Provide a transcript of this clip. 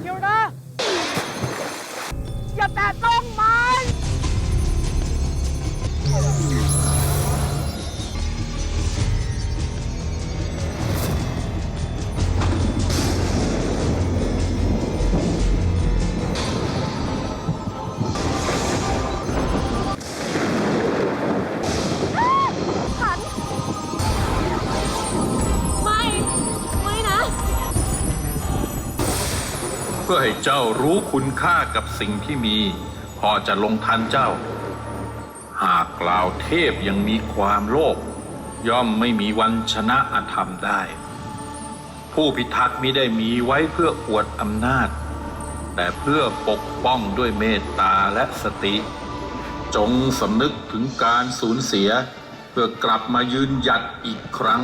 เชียวนะ อย่าแตะต้อง เพื่อให้เจ้ารู้คุณค่ากับสิ่งที่มี พอจะลงทันเจ้า หากกล่าวเทพยังมีความโลภย่อมไม่มีวันชนะอธรรมได้ ผู้พิทักษ์มิได้มีไว้เพื่ออวดอำนาจ แต่เพื่อปกป้องด้วยเมตตาและสติ จงสำนึกถึงการสูญเสีย เพื่อกลับมายืนหยัดอีกครั้ง